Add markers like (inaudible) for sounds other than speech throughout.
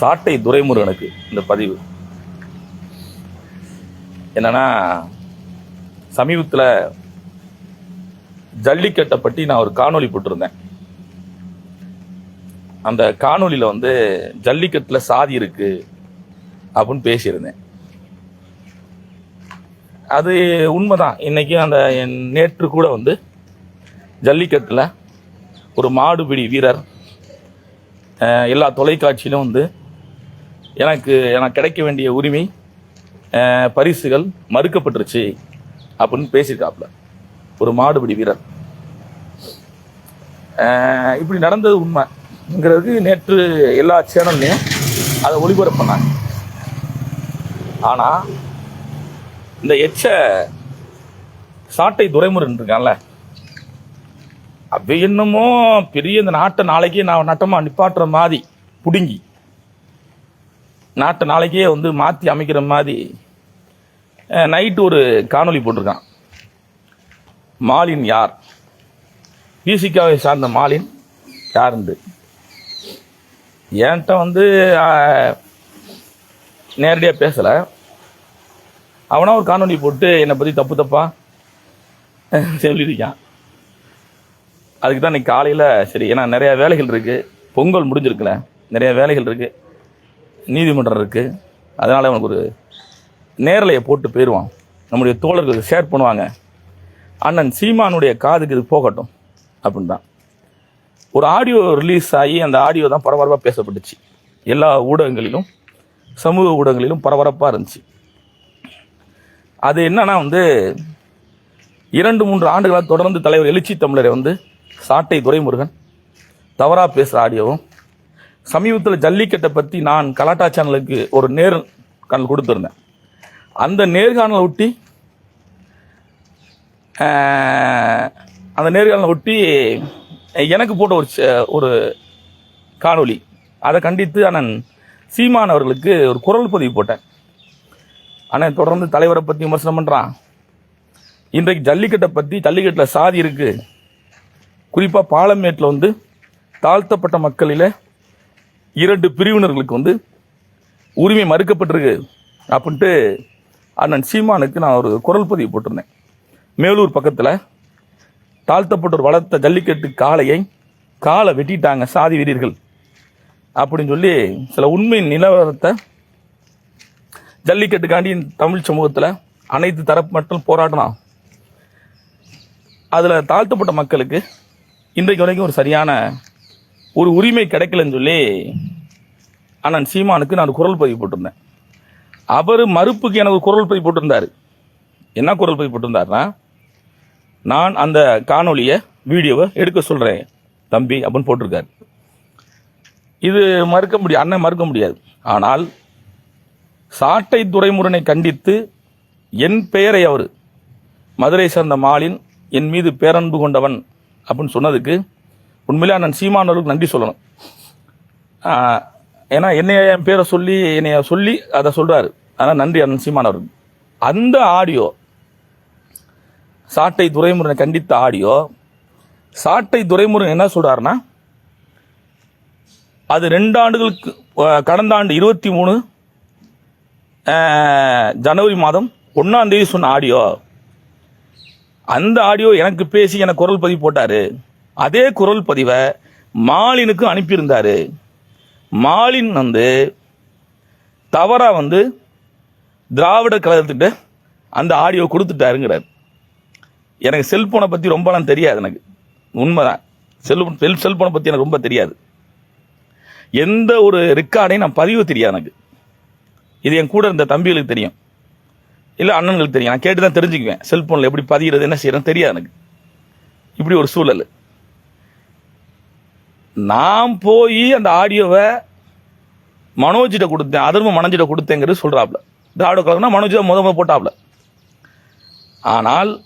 சாட்டை துரைமுருகனுக்கு இந்த பதிவு. என்னன்னா சமீபத்தில் ஜல்லிக்கட்டை பற்றி நான் ஒரு காணொளி போட்டிருந்தேன். அந்த காணொளியில் வந்து ஜல்லிக்கட்டில் சாதி இருக்கு அப்படின்னு பேசியிருந்தேன். அது உண்மைதான். இன்றைக்கும் அந்த என் நேற்று கூட வந்து ஜல்லிக்கட்டில் ஒரு மாடுபிடி வீரர் எல்லா தொலைக்காட்சியிலும் வந்து எனக்கு எனக்கு கிடைக்க வேண்டிய உரிமை பரிசுகள் மறுக்கப்பட்டுருச்சு அப்படின்னு பேசியிருக்காப்புல. ஒரு மாடுபிடி வீரர். இப்படி நடந்தது உண்மைங்கிறது நேற்று எல்லா சேனல்லையும் அதை ஒளிபரப்பினாங்க ஆனால் இந்த எச்ச சாட்டை துரைமுருகன் இருக்கான்ல அப்ப என்னமோ பெரிய இந்த நாட்டை நாளைக்கே நான் நட்டமாக நிப்பாட்டுற மாதிரி பிடுங்கி நாட்டை நாளைக்கே வந்து மாற்றி அமைக்கிற மாதிரி நைட்டு ஒரு காணொளி போட்டிருக்கான். மாலின் யார்? பிசிகாவை சார்ந்த மாலின் யாருண்டு? என்கிட்ட வந்து நேரடியாக பேசலை. அவனா ஒரு காணொளி போட்டு என்னை பற்றி தப்பு தப்பா சொல்லியிருக்கான். அதுக்கு தான் இன்னைக்கு காலையில் சரி ஏன்னா நிறையா வேலைகள் இருக்குது பொங்கல் முடிஞ்சிருக்குல்ல நிறையா வேலைகள் இருக்குது நீதிமன்றம் இருக்குது அதனால் அவனுக்கு ஒரு நேரலையை போட்டு போயிடுவான் நம்முடைய தோழர்கள் ஷேர் பண்ணுவாங்க. அண்ணன் சீமானுடைய காதுக்கு இது போகட்டும் அப்படின்னு தான் ஒரு ஆடியோ ரிலீஸ் ஆகி அந்த ஆடியோ தான் பரபரப்பாக பேசப்பட்டுச்சு. எல்லா ஊடகங்களிலும் சமூக ஊடகங்களிலும் பரபரப்பாக இருந்துச்சு. அது என்னன்னா வந்து இரண்டு மூன்று ஆண்டுகளாக தொடர்ந்து தலைவர் எழுச்சி தமிழரை வந்து சாட்டை துரைமுருகன் தவறாக பேசுகிற ஆடியோவும் சமீபத்தில் ஜல்லிக்கட்டை பற்றி நான் கலாட்டா சேனலுக்கு ஒரு நேர்காணல் கொடுத்துருந்தேன். அந்த நேர்காணலை ஒட்டி அந்த நேர்காணலை ஒட்டி எனக்கு போட்ட ஒரு ஒரு காணொளி. அதை கண்டித்து அண்ணன் சீமான் அவர்களுக்கு ஒரு குரல் பதிவு போட்டேன். ஆனால் தொடர்ந்து தலைவரை பற்றி விமர்சனம் பண்ணுறான் இன்றைக்கு ஜல்லிக்கட்டை பற்றி ஜல்லிக்கட்டில் சாதி இருக்கு. குறிப்பாக பாலமேட்டில் வந்து தாழ்த்தப்பட்ட மக்களில் இரண்டு பிரிவினர்களுக்கு வந்து உரிமை மறுக்கப்பட்டிருக்கு அப்படின்ட்டு அண்ணன் சீமானுக்கு நான் ஒரு குரல் பதிவு போட்டிருந்தேன். மேலூர் பக்கத்தில் தாழ்த்தப்பட்டோர் வளர்த்த ஜல்லிக்கட்டு காளையை காலை வெட்டிட்டாங்க சாதி வீரர்கள் அப்படின்னு சொல்லி சில உண்மை நிலவரத்தை ஜல்லிக்கட்டுக்காண்டி தமிழ் சமூகத்தில் அனைத்து தரப்பு மக்கள் போராடினா அதில் தாழ்த்தப்பட்ட மக்களுக்கு இன்றைக்கு வரைக்கும் ஒரு சரியான ஒரு உரிமை கிடைக்கலன்னு சொல்லி அண்ணன் சீமானுக்கு நான் ஒரு குரல் பதிவு போட்டிருந்தேன். அவர் மறுப்புக்கு எனக்கு ஒரு குரல் பதிவு போட்டிருந்தார். என்ன குரல் பதிவு போட்டிருந்தாருன்னா நான் அந்த காணொலியை வீடியோவை எடுக்க சொல்கிறேன் தம்பி அப்படின்னு போட்டிருக்காரு. இது மறுக்க முடியாது அண்ணன் மறுக்க முடியாது. ஆனால் சாட்டை துரைமுருகனை கண்டித்து என் பெயரை அவர் மதுரை சேர்ந்த மாலின் என் மீது பேரன்பு கொண்டவன் அப்படின்னு சொன்னதுக்கு உண்மையிலே நான் சீமானவர்களுக்கு நன்றி சொல்லணும். ஏன்னா என்னைய என் பேரை சொல்லி என்னைய சொல்லி அதை சொல்கிறாரு அதனால் நன்றி அண்ணன் சீமானவர்கள் அந்த ஆடியோ சாட்டை துரைமுருகனை கண்டித்த ஆடியோ சாட்டை துரைமுருகன் என்ன சொல்கிறாருன்னா அது ரெண்டு ஆண்டுகளுக்கு கடந்த ஆண்டு இருபத்தி மூணு ஜனவரி மாதம் ஒன்றாம் தேதி சொன்ன ஆடியோ அந்த ஆடியோ எனக்கு பேசி எனக்கு குரல் பதிவு போட்டார். அதே குரல் பதிவை மாலினுக்கும் அனுப்பியிருந்தார். மாலின் வந்து தவறாக வந்து திராவிட கழகத்திட்ட அந்த ஆடியோ கொடுத்துட்டாருங்கிறார். எனக்கு செல்ஃபோனை பற்றி ரொம்பலாம் தெரியாது எனக்கு. உண்மைதான். செல்ஃபோன் செல் செல்ஃபோனை பற்றி எனக்கு ரொம்ப தெரியாது. எந்த ஒரு ரெக்கார்டையும் நான் பதிவு தெரியாது எனக்கு. இது என் கூட இருந்த தம்பிகளுக்கு தெரியும். இல்லை அண்ணன்களுக்கு தெரியும். நான் கேட்டு தான் தெரிஞ்சுக்குவேன். செல்ஃபோனில் எப்படி பதிகிறது என்ன செய்கிறேன்னு தெரியாது எனக்கு. இப்படி ஒரு சூழல். நான் போய் அந்த ஆடியோவை மனோஜிட்ட கொடுத்தேன் அதர்ம மனோஜிட்ட கொடுத்தேங்கிறது சொல்கிறாப்புல திராவிட கழகம்னா மனோஜ் தான் முத முத போட்டாப்புல ஆனால்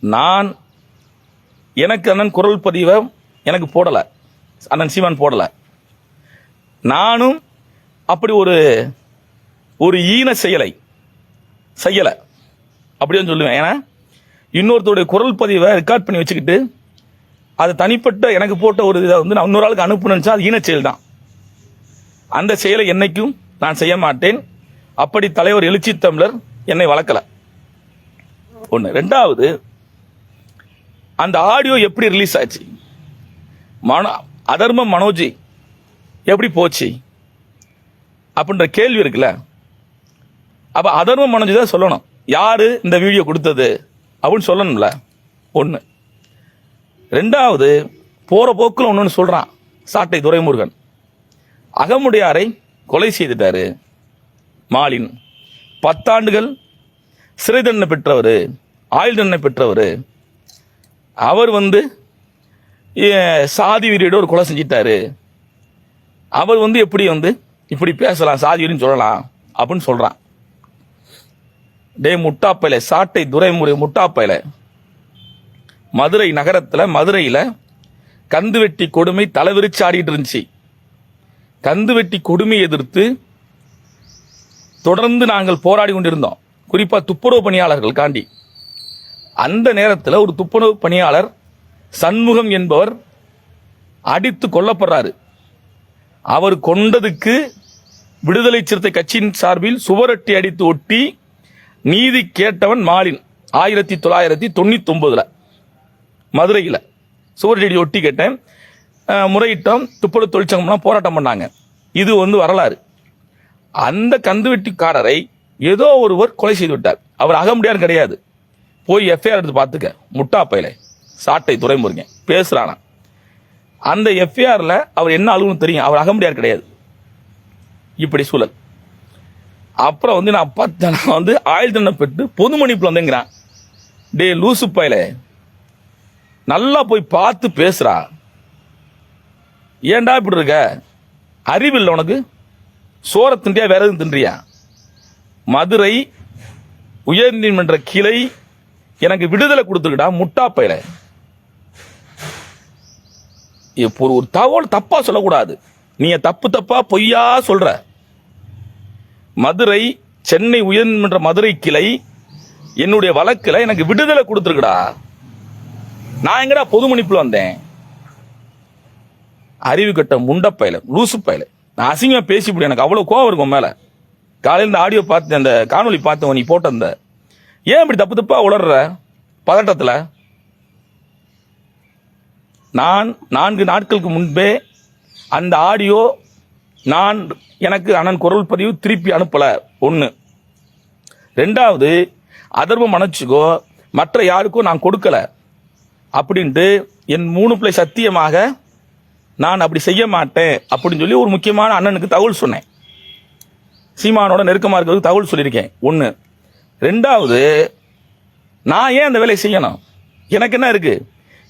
நான் எனக்கு அண்ணன் குரல் பதிவை எனக்கு போடலை. அண்ணன் சீமான் போடலை. நானும் அப்படி ஒரு ஒரு ஈன செயலை செய்யலை. அப்படின்னு சொல்லுவேன். ஏன்னா இன்னொருத்தருடைய குரல் பதிவை ரெக்கார்ட் பண்ணி வச்சுக்கிட்டு அது தனிப்பட்ட எனக்கு போட்ட ஒரு இதை வந்து நான் இன்னொரு ஆளுக்கு அனுப்பணும்னு அது ஈனச் செயல் தான் அந்த செயலை என்னைக்கும் நான் செய்ய மாட்டேன். அப்படி தலைவர் எழுச்சி தமிழர் என்னை வளர்க்கல. ஒன்று ரெண்டாவது அந்த ஆடியோ எப்படி ரிலீஸ் ஆச்சு? மனோ அதர்ம மனோஜி எப்படி போச்சு? அப்படின்ற கேள்வி இருக்குல்ல. அப்போ அதர்ம மனோஜி தான் சொல்லணும். யார் இந்த வீடியோ கொடுத்தது? அப்படின்னு சொல்லணும்ல. ஒன்று ரெண்டாவது போகிற போக்கில் ஒன்றுன்னு சொல்கிறான் சாட்டை துரைமுருகன். அகமுடையாரை கொலை செய்துட்டாரு. மாலின். பத்தாண்டுகள் சிறை தண்டனை பெற்றவர் ஆயுள் தண்டனை பெற்றவர். அவர் வந்து சாதி வீரியோட ஒரு கொலை செஞ்சிட்டாரு. அவர் வந்து எப்படி வந்து இப்படி பேசலாம் சாதி வீரின்னு சொல்லலாம் அப்படின்னு சொல்கிறான் டே முட்டாப்பையில சாட்டை துரைமுறை முட்டாப்பையில. மதுரை நகரத்தில் மதுரையில் கந்து வெட்டி கொடுமை தலைவிரிச்சு ஆடிட்டு இருந்துச்சு. கந்து வெட்டி கொடுமை எதிர்த்து தொடர்ந்து நாங்கள் போராடி கொண்டிருந்தோம். குறிப்பா துப்புரவு பணியாளர்கள் காண்டி. அந்த நேரத்தில் ஒரு துப்புரவு பணியாளர் சண்முகம் என்பவர் அடித்து கொல்லப்படுறாரு. அவர் கொண்டதுக்கு விடுதலை சிறுத்தை கட்சியின் சார்பில் சுவரட்டி அடித்து ஒட்டி நீதி கேட்டவன் மாலின். ஆயிரத்தி தொள்ளாயிரத்தி தொண்ணூத்தி ஒன்பதுல மதுரையில் சுவரட்டி ஒட்டி கேட்டேன். அஹ், முறையிட்டோம் துப்புரவு தொழிற்சங்கம்லாம் போராட்டம் பண்ணாங்க. இது வந்து வரலாறு. அந்த கந்துவெட்டிக்காரரை ஏதோ ஒருவர் கொலை செய்து விட்டார். அவர் அகமுடியார் கிடையாது. போய் எஃப்ஐஆர் எடுத்து பார்த்துக்க. முட்டா பையல. சாட்டை துறைமுருங்க பேசுறானா அந்த எஃப்ஐஆரில் அவர் என்ன அழுகுன்னு தெரியும். அவர் அகமுடியார் கிடையாது. இப்படி சூழல். அப்புறம் வந்து நான் பார்த்தேன். நான் வந்து ஆயுள் தண்டனை பெற்று பொது வந்தேங்கிறான். வந்துங்கிறான் டே லூசு பையல. நல்லா போய் பார்த்து பேசுறா. ஏன்டா இப்படி இருக்க? அறிவில்லை உனக்கு? சோற தின்றியா வேற எதுவும் தின்றியா? மதுரை உயர்நீதிமன்ற கிளை எனக்கு விடுதலை கொடுத்துருக்கடா முட்டா பயில. இப்போ ஒரு தகவல் தப்பா சொல்லக்கூடாது. நீங்க தப்பு தப்பா பொய்யா சொல்ற. மதுரை சென்னை உயர்நீதிமன்ற மதுரை கிளை என்னுடைய வழக்கில் எனக்கு விடுதலை கொடுத்துருக்கடா. நான் எங்கடா பொது மன்னிப்புல வந்தேன்? அறிவு கட்ட முண்டப்பையில லூசு பையல. நான் அசிங்கமா பேசி முடியும் எனக்கு அவ்வளவு கோவம் இருக்கும் மேல. காலையில் இந்த ஆடியோ பார்த்து அந்த காணொலி பார்த்தவன் நீ போட்ட அந்த ஏன் இப்படி தப்பு தப்பா உளர்ற பதட்டத்தில்? நான் நான்கு நாட்களுக்கு முன்பே அந்த ஆடியோ நான் எனக்கு அண்ணன் குரல் பதிவு திருப்பி அனுப்பல. ஒன்று ரெண்டாவது அதர்வ மனச்சுக்கோ மற்ற யாருக்கோ நான் கொடுக்கல. அப்படின்ட்டு என் மூணு பிள்ளை சத்தியமாக நான் அப்படி செய்ய மாட்டேன் அப்படின்னு சொல்லி ஒரு முக்கியமான அண்ணனுக்கு தகவல் சொன்னேன். சீமானோட நெருக்கமாக இருக்கிறதுக்கு தகவல் சொல்லியிருக்கேன். ஒன்று ரெண்டாவது நான் ஏன் அந்த வேலையை செய்யணும்? எனக்கு என்ன இருக்குது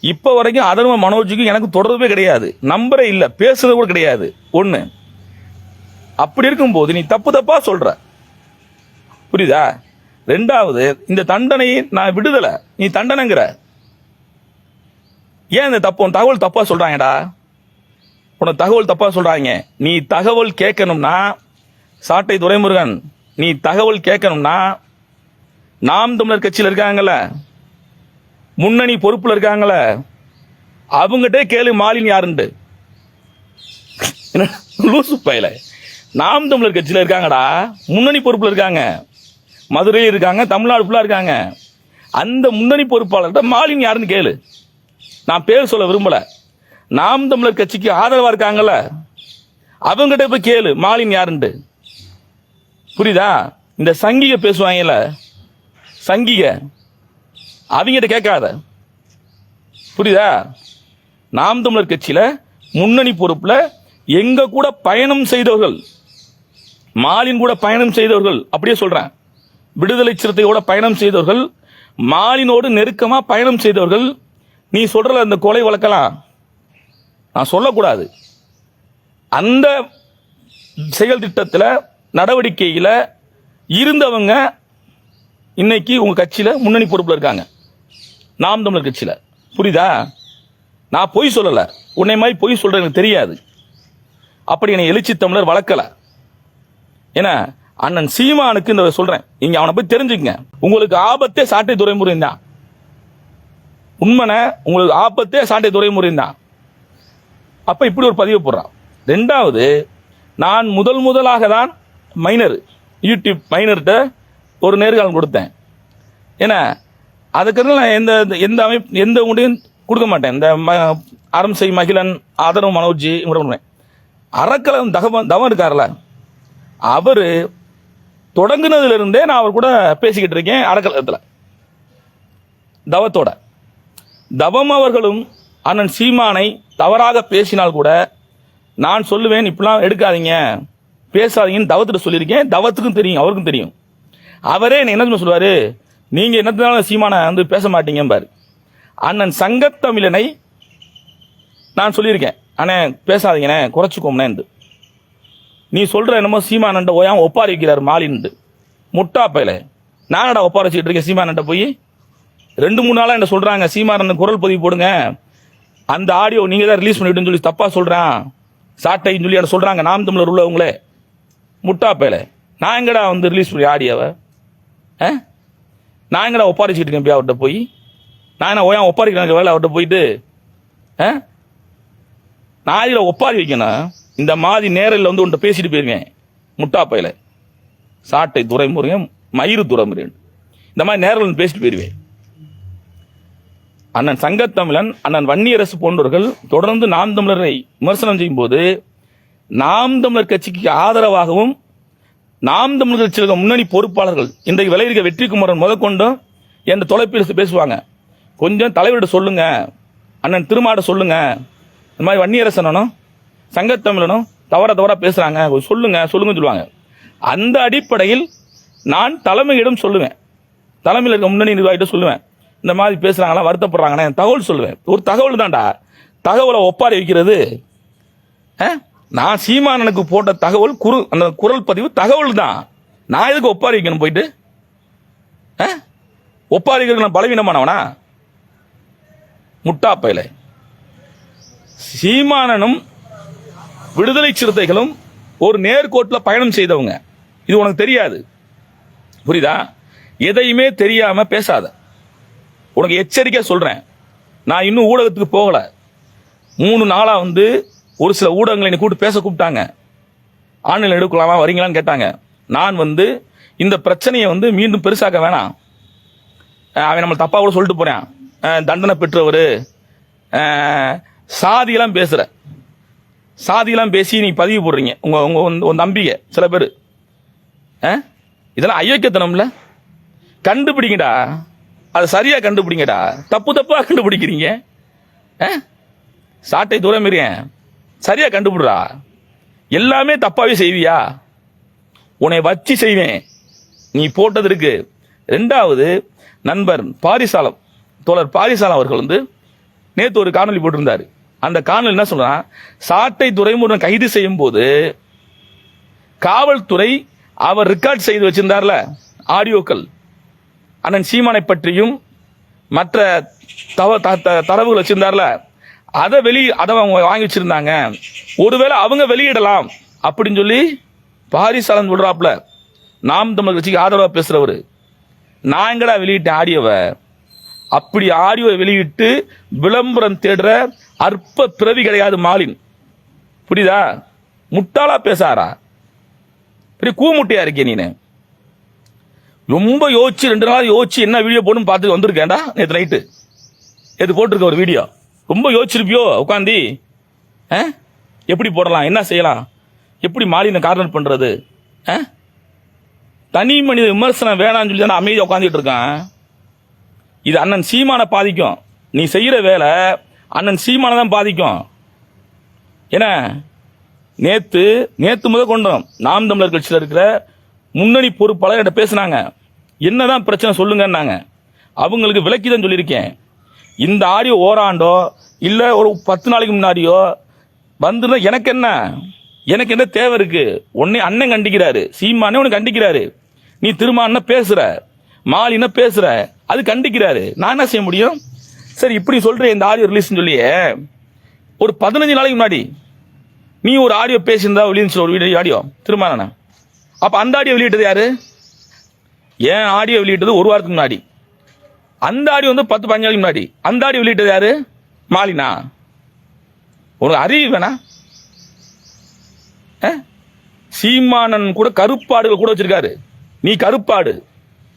இப்போ வரைக்கும் அதர்ம மனோஜுக்கும் எனக்கு தொடர்பே கிடையாது. நம்பரே இல்லை. பேசுறது கூட கிடையாது. ஒன்று அப்படி இருக்கும்போது நீ தப்பு தப்பாக சொல்கிற புரியுதா? ரெண்டாவது இந்த தண்டனையை நான் விடுதலை. நீ தண்டனைங்கிற. ஏன் இந்த தப்பு? தகவல் தப்பா சொல்றாங்கடா. உனக்கு தகவல் தப்பா சொல்றாங்க. நீ தகவல் கேட்கணும்னா சாட்டை துரைமுருகன் நீ தகவல் கேட்கணும்னா நாம் தமிழர் கட்சியில் இருக்காங்கல்ல முன்னணி பொறுப்பில் இருக்காங்கல்ல அவங்ககிட்ட கேளு மாலின் யாருண்டு? (laughs) லூசு பயில. நாம் தமிழர் கட்சியில் இருக்காங்கடா. முன்னணி பொறுப்பில் இருக்காங்க. மதுரையில் இருக்காங்க தமிழ்நாடு ஃபுல்லாக இருக்காங்க. அந்த முன்னணி பொறுப்பாளர்கிட்ட மாலின் யாருன்னு கேளு. நான் பேர் சொல்ல விரும்பல. நாம் தமிழர் கட்சிக்கு ஆதரவா இருக்காங்கல்ல? அவங்ககிட்ட போய் கேளு மாலின் யாருன்ட்டு. புரியுதா? இந்த சங்கிக பேசுவாங்கல்ல? சங்கிக. அவங்ககிட்ட கேட்காத. புரியுதா? நாம் தமிழர் கட்சியில முன்னணி பொறுப்புல எங்க கூட பயணம் செய்தவர்கள் மாலின் கூட பயணம் செய்தவர்கள் அப்படியே சொல்றேன். விடுதலை சிறுத்தையோட பயணம் செய்தவர்கள் மாலினோடு நெருக்கமா பயணம் செய்தவர்கள் நீ சொல்ற அந்த கொலை வழக்கலாம் நான் சொல்லக்கூடாது. அந்த செயல் திட்டத்தில் நடவடிக்கையில் இருந்தவங்க இன்னைக்கு உங்கள் கட்சியில் முன்னணி பொறுப்பில் இருக்காங்க. நாம் தமிழர் கட்சியில். புரியுதா? நான் பொய் சொல்லலை. உன்னை மாதிரி பொய் சொல்கிறேன் எனக்கு தெரியாது. அப்படி என்னை எழுச்சி தமிழர் வளர்க்கல. ஏன்னா அண்ணன் சீமானுக்கு இந்த சொல்கிறேன் நீங்கள் அவனை போய் தெரிஞ்சுக்கங்க. உங்களுக்கு ஆபத்தே சாட்டை துறைமுறை தான் உண்மனை உங்களுக்கு ஆபத்தே சாட்டை துறைமுறை தான். அப்போ இப்படி ஒரு பதிவு போடுறான். ரெண்டாவது நான் முதல் முதலாக தான் மைனர் யூடியூப் மைனர்கிட்ட ஒரு நேர்காலம் கொடுத்தேன். ஏன்னா அதுக்கு நான் எந்த எந்த அமைப்பு எந்த உங்களையும் கொடுக்க மாட்டேன். இந்த ம அரம்சை மகிழன் ஆதரவு மனோஜி இவங்க பண்ணுவேன் அறக்கலம் தகவன் தவம் இருக்கார்ல அவர் தொடங்கினதுலேருந்தே நான் அவர் கூட பேசிக்கிட்டு இருக்கேன் அறக்கலகத்தில் தவத்தோட. தவம் அவர்களும் அண்ணன் சீமானை தவறாக பேசினால் கூட நான் சொல்லுவேன் இப்படிலாம் எடுக்காதீங்க. பேசாதீங்கன்னு தவத்துட்டு சொல்லியிருக்கேன். தவத்துக்கும் தெரியும் அவருக்கும் தெரியும். அவரே என்னை என்ன தெரியுமா சொல்லுவாரு? நீங்கள் என்னத்தினால சீமானை வந்து பேச மாட்டீங்கம்பாரு அண்ணன் சங்கத்தமிழனை நான் சொல்லியிருக்கேன். அண்ணே பேசாதீங்கண்ணே குறைச்சிக்கோம்னேன்ட்டு நீ சொல்கிற என்னமோ சீமானண்ட ஓயாம ஒப்பாரி வைக்கிறார் மாலின்ட்டு. முட்டா பையல நானடா ஒப்பாரி வச்சுக்கிட்டு இருக்கேன் சீமானண்ட போய். ரெண்டு மூணு நாளாக என்ன சொல்கிறாங்க சீமாரன் குரல் பதிவு போடுங்க. அந்த ஆடியோ நீங்கள் தான் ரிலீஸ் பண்ணிவிட்டுன்னு சொல்லி தப்பாக சொல்கிறேன் சாட்டைன்னு சொல்லி என்ன சொல்கிறாங்க நாம் தமிழர் உள்ளவங்களே. முட்டாப்பேல நான் எங்கடா வந்து ரிலீஸ் பண்ணி ஆடியோவை ஆ? நான் எங்கடா ஒப்பாரிச்சுட்டு இருக்கேன் அவர்கிட்ட போய்? நான் என்ன ஓயா ஒப்பாரிக்கிறேன் வேலை அவர்கிட்ட போயிட்டு? ஆ? நான் இதில் ஒப்பாரி வைக்கணும் இந்த மாதிரி நேரில் வந்து உன்ட்ட பேசிட்டு போயிருக்கேன் முட்டாப்பையில் சாட்டை துறைமுருகன் மயிறு துறைமுருகன். இந்த மாதிரி நேரில் வந்து பேசிட்டு போயிருவேன். அண்ணன் சங்கத்தமிழன் அண்ணன் வன்னியரசு போன்றவர்கள் தொடர்ந்து நாம் தமிழரை விமர்சனம் செய்யும் போது நாம் தமிழர் கட்சிக்கு ஆதரவாகவும் நாம் தமிழர் கட்சியில் முன்னணி பொறுப்பாளர்கள் இன்றைக்கு விளையிருக்க வெற்றிக்குமரன் முதற்கொண்டும் என் தொலைபேசி பேசுவாங்க. கொஞ்சம் தலைவர்கிட்ட சொல்லுங்க அண்ணன் திருமாட சொல்லுங்க. இந்த மாதிரி வன்னியரசனும் சங்கத்தமிழனும் தவற தவறா பேசுகிறாங்க கொஞ்சம் சொல்லுங்க சொல்லுங்கன்னு சொல்லுவாங்க. அந்த அடிப்படையில் நான் தலைமையிடம் சொல்லுவேன். தலைமையில் இருக்க முன்னணி நிர்வாகிட்ட சொல்லுவேன். இந்த மாதிரி பேசுறாங்களா என் தகவல் சொல்லுவேன். ஒரு தகவல் தான்டா. தகவலை ஒப்பாரி வைக்கிறது. ஆ? நான் சீமானனுக்கு போட்ட தகவல் குறு அந்த குரல் பதிவு தகவல் தான். நான் எதுக்கு ஒப்பாரி வைக்கணும் போயிட்டு? ஆ? ஒப்பாரி நான் பலவீனமானவனா? முட்டா சீமானனும் விடுதலை சிறுத்தைகளும் ஒரு நேர்கோட்டில் பயணம் செய்தவங்க. இது உனக்கு தெரியாது. புரியுதா? எதையுமே தெரியாமல் பேசாத. உனக்கு எச்சரிக்கையாக சொல்கிறேன் நான் இன்னும் ஊடகத்துக்கு போகலை. மூணு நாளாக வந்து ஒரு சில ஊடகங்களை என்னை கூப்பிட்டு பேச கூப்பிட்டாங்க. ஆன்லைன் எடுக்கலாமா வரீங்களான்னு கேட்டாங்க. நான் வந்து இந்த பிரச்சனையை வந்து மீண்டும் பெருசாக்க வேணாம். அவன் நம்ம தப்பாக கூட சொல்லிட்டு போகிறேன் தண்டனை பெற்றவர். சாதியெல்லாம் பேசுகிற சாதியெல்லாம் பேசி நீ பதிவு போடுறீங்க. உங்கள் உங்கள் உங்க- நம்பிக்கை சில பேர். இதெல்லாம் அயோக்கியத்தனம்ல. கண்டுபிடிங்கடா. அது சரியா கண்டுபிடிங்கடா. தப்பு தப்பா கண்டுபிடிக்கிறீங்க. சாட்டை தூரம் மீறியன் சரியா கண்டுபிடுறா. எல்லாமே தப்பாவே செய்வியா? உன்னை வச்சு செய்வேன். நீ போட்டது இருக்கு ரெண்டாவது நண்பர் பாரிசாலம் தோழர் பாரிசாலம் அவர்கள் வந்து நேற்று ஒரு காணொளி போட்டிருந்தாரு. அந்த காணொலி என்ன சொல்றான் சாட்டை துறைமுருகன் கைது செய்யும் போது காவல்துறை அவர் ரெக்கார்ட் செய்து வச்சிருந்தார்ல ஆடியோக்கள். அண்ணன் சீமானை பற்றியும் மற்ற தவ த- த- தரவுகள் வச்சிருந்தார்ல அதை வெளி அதை அவங்க வாங்கி வச்சிருந்தாங்க. ஒருவேளை அவங்க வெளியிடலாம் அப்படின்னு சொல்லி பாரிசாலன் சொல்கிறாப்புல நாம் தமிழ் கட்சிக்கு ஆதரவாக பேசுறவரு. நான் எங்கடா வெளியிட்டேன் ஆடியோவை? அப்படி ஆடியோவை வெளியிட்டு விளம்பரம் தேடுற அற்ப பிறவி கிடையாது மாலின். புரியுதா? முட்டாளா பேசாரா? பெரிய கூமுட்டையா இருக்கே நீனு. ரொம்ப யோசிச்சு ரெண்டு நாள் யோசிச்சு என்ன வீடியோ போடணும் பார்த்து வந்திருக்கேன்டா நேற்று நைட்டு நேற்று போட்டிருக்க ஒரு வீடியோ ரொம்ப யோசிச்சிருப்பியோ உட்காந்தி ஆ? எப்படி போடலாம் என்ன செய்யலாம்? எப்படி மாலினை கார்னர் பண்ணுறது ஆ? தனி மனித விமர்சனம் வேணாம்னு சொல்லி தான் அமைதியாக உட்காந்துட்டு இருக்கான். இது அண்ணன் சீமானை பாதிக்கும். நீ செய்கிற வேலை அண்ணன் சீமானை தான் பாதிக்கும். என்ன நேற்று நேற்று முதல் கொண்டோம் நாம் தமிழர் கட்சியில் இருக்கிற முன்னணி பொறுப்பாளர் என்கிட்ட பேசுனாங்க. என்னதான் பிரச்சனை சொல்லுங்கன்னாங்க. அவங்களுக்கு விளக்கி தான் சொல்லியிருக்கேன். இந்த ஆடியோ ஓராண்டோ இல்லை ஒரு பத்து நாளைக்கு முன்னாடியோ வந்துருந்தா எனக்கு என்ன? எனக்கு என்ன தேவை இருக்கு? உன்னை அண்ணன் கண்டிக்கிறாரு. சீமானே உனக்கு கண்டிக்கிறாரு. நீ திருமான்னா பேசுற. மாலின்னா பேசுற. அது கண்டிக்கிறாரு. நான் என்ன செய்ய முடியும்? சரி இப்படி சொல்ற இந்த ஆடியோ ரிலீஸ் சொல்லியே. ஒரு பதினஞ்சு நாளைக்கு முன்னாடி நீ ஒரு ஆடியோ பேசியிருந்தா வெளியிருந்துச்சு ஒரு வீடியோ ஆடியோ. திருமானண்ணா. அப்ப அந்த ஆடியோ வெளியிட்டது யாரு? ஏன் ஆடியோ வெளியிட்டது ஒரு வாரத்துக்கு முன்னாடி. அந்த ஆடியோ வந்து பத்து பதினஞ்சு நாளைக்கு முன்னாடி. அந்த ஆடியோ வெளியிட்டது யாரு? மாலினா. உனக்கு அறிவு வேணா. ஆ? சீமானன் கூட கருப்பாடுகள் கூட வச்சிருக்காரு. நீ கருப்பாடு.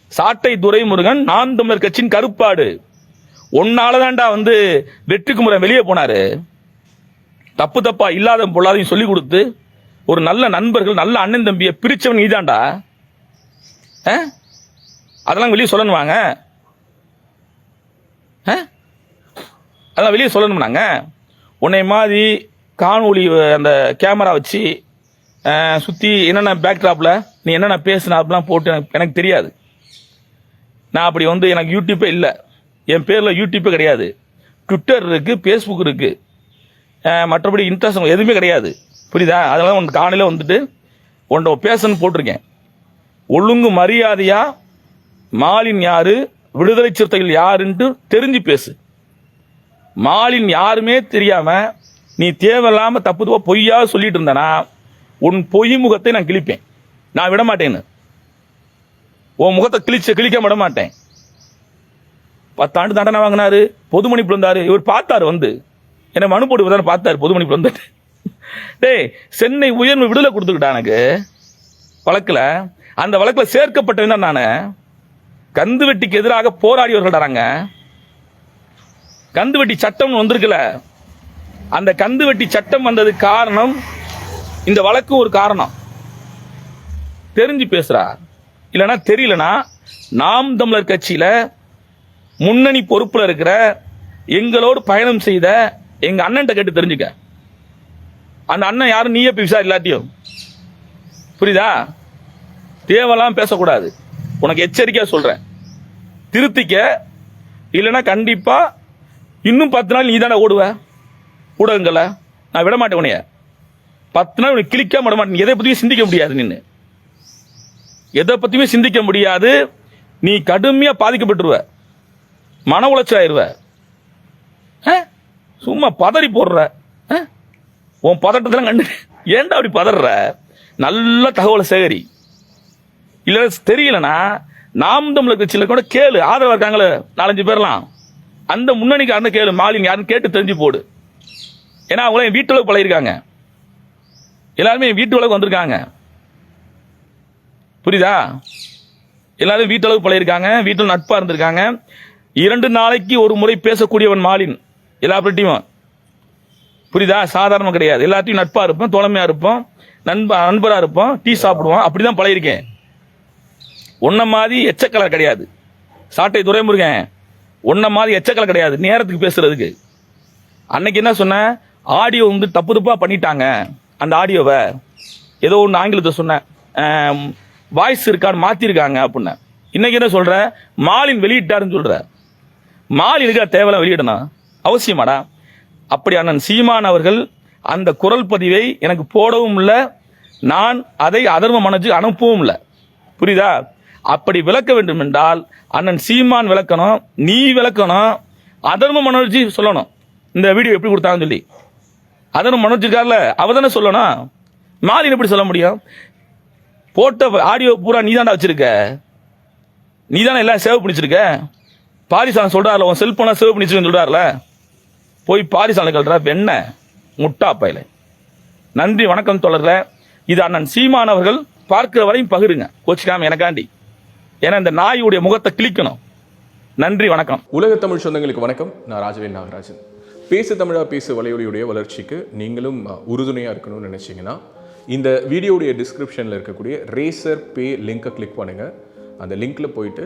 சாட்டை துரைமுருகன் நான் தமிழர் கட்சியின் கருப்பாடு. உன்னாலதான்டா வந்து வெற்றிக்குமுறை வெளியே போனாரு. தப்பு தப்பா இல்லாத பொல்லாதையும் சொல்லி கொடுத்து ஒரு நல்ல நண்பர்கள் நல்ல அண்ணன் தம்பியை பிரித்தவன் நீதான்டா. ஆ? அதெல்லாம் வெளியே சொல்லணும் வாங்க ஆ? அதெல்லாம் வெளியே சொல்லணும்னாங்க உன்னை மாதிரி காணொலி அந்த கேமரா வச்சு சுற்றி என்னென்ன பேக்ட்ராப்பில் நீ என்னென்ன பேசுன அப்படிலாம் போட்டு எனக்கு- எனக்கு தெரியாது. நான் அப்படி வந்து எனக்கு யூடியூப்பே இல்லை. என் பேரில் யூடியூப்பே கிடையாது. ட்விட்டர் இருக்குது ஃபேஸ்புக் இருக்குது மற்றபடி இன்ட்ரெஸ்ட் எதுவுமே கிடையாது. புரியுதா? அதெல்லாம் உனக்கு காலையில் வந்துட்டு உன்ட பேசன்னு போட்டிருக்கேன். ஒழுங்கு மரியாதையா மாலின் யாரு விடுதலை சிறுத்தைகள் யாருன்ட்டு தெரிஞ்சு பேசு. மாலின் யாருமே தெரியாம நீ தேவையில்லாம தப்புதுவா பொய்யா சொல்லிட்டு இருந்தனா உன் பொய் முகத்தை நான் கிழிப்பேன். நான் விட மாட்டேன்னு. உன் முகத்தை கிழிச்ச கிழிக்க விட மாட்டேன். பத்தாண்டு தண்டனை வாங்கினாரு பொது பிறந்தாரு. இவர் பார்த்தாரு வந்து. என்ன மனு போட்டு பார்த்தாரு பொது பிறந்தாரு வந்துட்டு டேய் சென்னை உயர்வு விடுதலை கொடுத்துக்கிட்டான் எனக்கு? வழக்குல? அந்த வழக்கில் சேர்க்கப்பட்டவன் தான் நானு? கந்து வெட்டிக்கு எதிராக போராடியவர்கள்டாங்க கந்து வெட்டி சட்டம் வந்திருக்குல. அந்த கந்து வெட்டி சட்டம் வந்தது காரணம் இந்த வழக்கு ஒரு காரணம். தெரிஞ்சு பேசுறா. இல்லைன்னா தெரியலனா நாம் தமிழர் கட்சியில முன்னணி பொறுப்புல இருக்கிற எங்களோடு பயணம் செய்த எங்க அண்ணன்ட்ட கேட்டு தெரிஞ்சுக்க. அந்த அண்ணன் யாரும் நீயே போய் விசாரி இல்லாட்டியும். புரியுதா? தேவலாம் பேசக்கூடாது. உனக்கு எச்சரிக்கையாக சொல்கிறேன் திருத்திக்க இல்லைன்னா கண்டிப்பாக இன்னும் பத்து நாள் நீ தானே ஓடுவ? ஊடகங்களை நான் விட மாட்டேன் உனைய பத்து நாள் உனக்கு கிளிக்காம விட மாட்டேன். எதை பற்றியும் சிந்திக்க முடியாது நின்று எதை பற்றியுமே சிந்திக்க முடியாது. நீ கடுமையாக பாதிக்கப்பட்டுருவ. மன உளைச்சல் ஆயிருவ ஆ? சும்மா பதறி போடுற. உன் பதட்டத்தில் கண்டு ஏன்டா அப்படி பதற நல்ல தகவலை சேகரி. இல்லை தெரியலனா நாம் தமிழர் கட்சியில் கூட கேளு. ஆதரவாக இருக்காங்களே நாலஞ்சு பேர்லாம். அந்த முன்னணிக்கு அந்த கேளு. மாலின் யாருன்னு கேட்டு தெரிஞ்சு போடு. ஏன்னா அவங்களும் என் வீட்டு பழகிருக்காங்க எல்லாருமே என் வீட்டு அளவுக்கு வந்திருக்காங்க. புரியுதா? எல்லாரும் வீட்டளவு பழகிருக்காங்க வீட்டில் நட்பாக இருந்திருக்காங்க. இரண்டு நாளைக்கு ஒரு முறை பேசக்கூடியவன் மாலின். எல்லா பிரட்டியும். புரியுதா? சாதாரணம் கிடையாது. எல்லாத்தையும் நட்பா இருப்போம் தோழமையா இருப்போம் நண்பா நண்பரா இருப்போம் டீ சாப்பிடுவோம். அப்படிதான் பழகிருக்கேன் உன்ன மாதிரி எச்சக்கலை கிடையாது. சாட்டை துறைமுருகன் உன்ன மாதிரி எச்சக்கலை கிடையாது. நேரத்துக்கு பேசுறதுக்கு. அன்னைக்கு என்ன சொன்ன? ஆடியோ வந்து தப்பு தப்பா பண்ணிட்டாங்க. அந்த ஆடியோவை. ஏதோ ஒன்று ஆங்கிலத்தை சொன்னேன் வாய்ஸ் இருக்கான்னு மாத்திருக்காங்க அப்படின்னு. இன்னைக்கு என்ன சொல்ற? மாலின் வெளியிட்டாருன்னு சொல்ற. இருக்கிற தேவையில்லாம் வெளியிடணும். அவசியமாடா? அப்படி அண்ணன் சீமான் அவர்கள் அந்த குரல் பதிவை எனக்கு போடவும் இல்லை. நான் அதை அதர்ம மனசு அனுப்பவும் இல்லை. புரியுதா? அப்படி விளக்க வேண்டும் என்றால் அண்ணன் சீமான் விளக்கணும் நீ விளக்கணும் அதர்ம மனோஜி சொல்லணும். இந்த வீடியோ எப்படி கொடுத்தாங்கன்னு சொல்லி. அதர்ம மனோஜ் இருக்கார்ல அவ தானே சொல்லணும். மாலின் எப்படி சொல்ல முடியும்? போட்ட ஆடியோ பூரா நீ தானே வச்சிருக்க? நீ தானே எல்லாம் சேவ் பண்ணிச்சிருக்க? பாரிசான் சொல்றாருல உன் செல்போனா சேவ் பண்ணிச்சிருக்கேன்னு சொல்றாருல? போய் பாரிசாலை கல்றா வெண்ண முட்டா பயலை. நன்றி வணக்கம் தொடர்ற இது அண்ணன் சீமானவர்கள் பார்க்கிற வரையும் பகிருங்க. கோச்சிக்காம எனக்காண்டி. ஏன்னா இந்த நாயுடைய முகத்தை கிளிக்கணும் நன்றி வணக்கம். உலக தமிழ் சொந்தங்களுக்கு வணக்கம். நான் ராஜவேல் நாகராஜன். பேசு தமிழா பேசு வலையொலியுடைய வளர்ச்சிக்கு நீங்களும் உறுதுணையாக இருக்கணும்னு நினச்சிங்கன்னா இந்த வீடியோடைய டிஸ்கிரிப்ஷனில் இருக்கக்கூடிய ரேசர் பே லிங்கை கிளிக் பண்ணுங்கள் அந்த லிங்க்கில் போயிட்டு